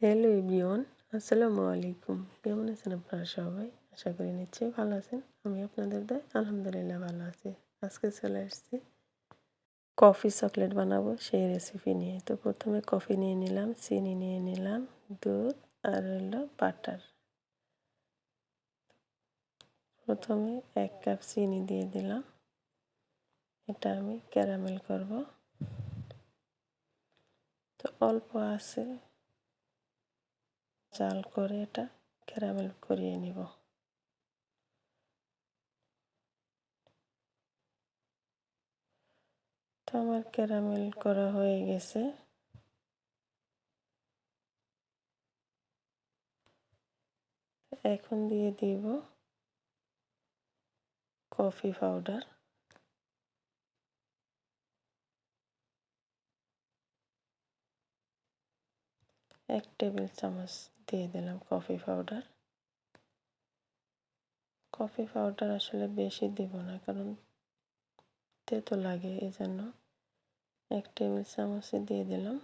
Hello everyone আসসালামু আলাইকুম কেমন আছেন আপনারা সবাই? আশা করি নিশ্চয়ই ভালো আছেন। আমি আপনাদের দায়, আলহামদুলিল্লাহ ভালো আছি। আজকে চলে আসছি। কফি চকলেট বানাবো সেই রেসিপি নিয়ে। তো প্রথমে কফি নিয়ে নিলাম, চিনি নিয়ে নিলাম, দুধ আর হলো বাটার প্রথমে এক কাপ চিনি দিয়ে দিলাম। এটা আমি ক্যারামেল করব। তো অল্প আছে। জাল করে এটা ক্যারামেল করিয়ে নিব। তো আমার ক্যারামেল করা হয়ে গেছে। এখন দিয়ে দিব কফি পাউডার। এক টেবিল চামচ দিয়ে দিলাম কফি পাউডার কফি পাউডার আসলে বেশি দিব না, কারণ তেতো লাগে এই জন্য এক টেবিল চামচে দিয়ে দিলাম।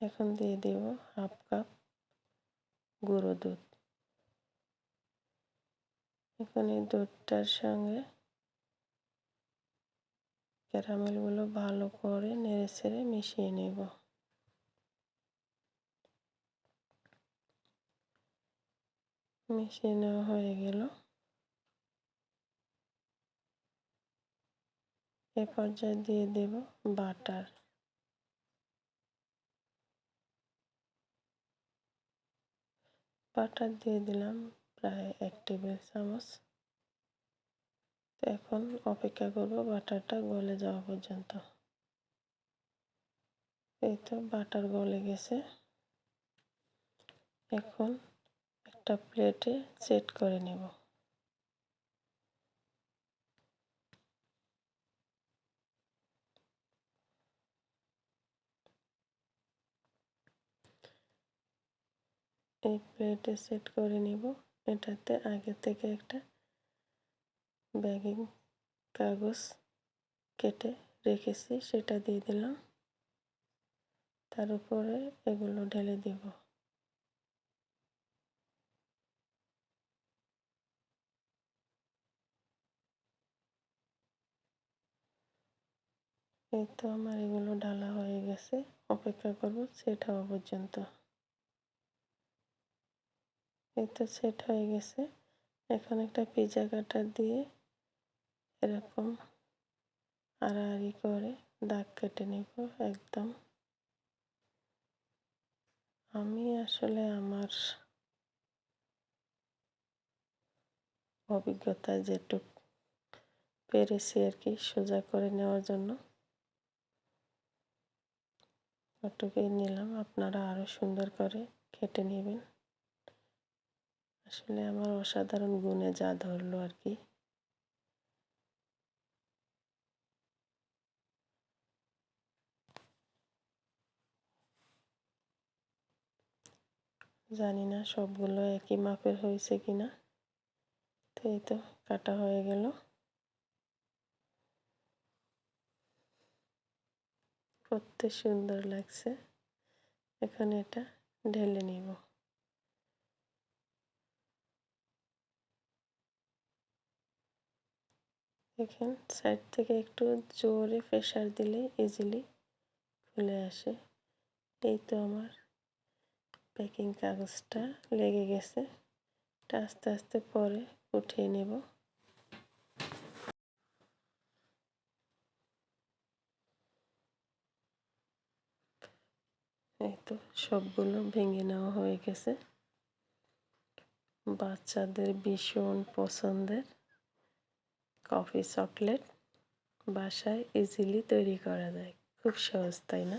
এখন দিয়ে দিব হাফ কাপ গুঁড়ো দুধ। এখন এই দুধটার সঙ্গে ক্যারামেলগুলো ভালো করে নেড়ে ছেড়ে মিশিয়ে নেব। মিশিয়ে নেওয়া হয়ে গেল। এ পর্যায়ে দিয়ে দেব বাটার। বাটার দিয়ে দিলাম প্রায় এক টেবিল চামচ। এখন অপেক্ষা করব বাটারটা গলে যাওয়া পর্যন্ত। এই তো বাটার গলে গেছে। এখন একটা প্লেটে সেট করে নেব। এই প্লেটে সেট করে নিব। এটাতে আগে থেকে একটা ব্যাগিং কাগজ কেটে রেখেছি, সেটা দিয়ে দিলাম। তার উপরে এগুলো ঢেলে দিব। এই তো আমার এগুলো ঢালা হয়ে গেছে। অপেক্ষা করব সেট হওয়া পর্যন্ত। এই তো সেট হয়ে গেছে। এখন একটা পিজা কাটার দিয়ে এরকম। আড়াআড়ি করে দাগ কেটে নেব একদম। আমি আসলে আমার অভিজ্ঞতা যেটুক পেরেছি আর কি সোজা করে নেওয়ার জন্য, ওটুকুই নিলাম। আপনারা আরও সুন্দর করে কেটে নেবেন। আসলে আমার অসাধারণ গুণে যা ধরলো আর কি। জানি না সবগুলো একই মাপের হয়েছে কি না। তো এই তো কাটা হয়ে গেল। কত সুন্দর লাগছে। এখন এটা ঢেলে নিব। এখান সাইড থেকে একটু জোরে প্রেশার দিলে ইজিলি খুলে আসে। এই তো আমার প্যাকিং কাগজটা লেগে গেছে। এটা আস্তে আস্তে পরে উঠিয়ে নেব। এই তো সবগুলো ভেঙে নেওয়া হয়ে গেছে। বাচ্চাদের ভীষণ পছন্দের কফি চকলেট বাসায় ইজিলি তৈরি করা যায়। খুব সহজ, তাই না?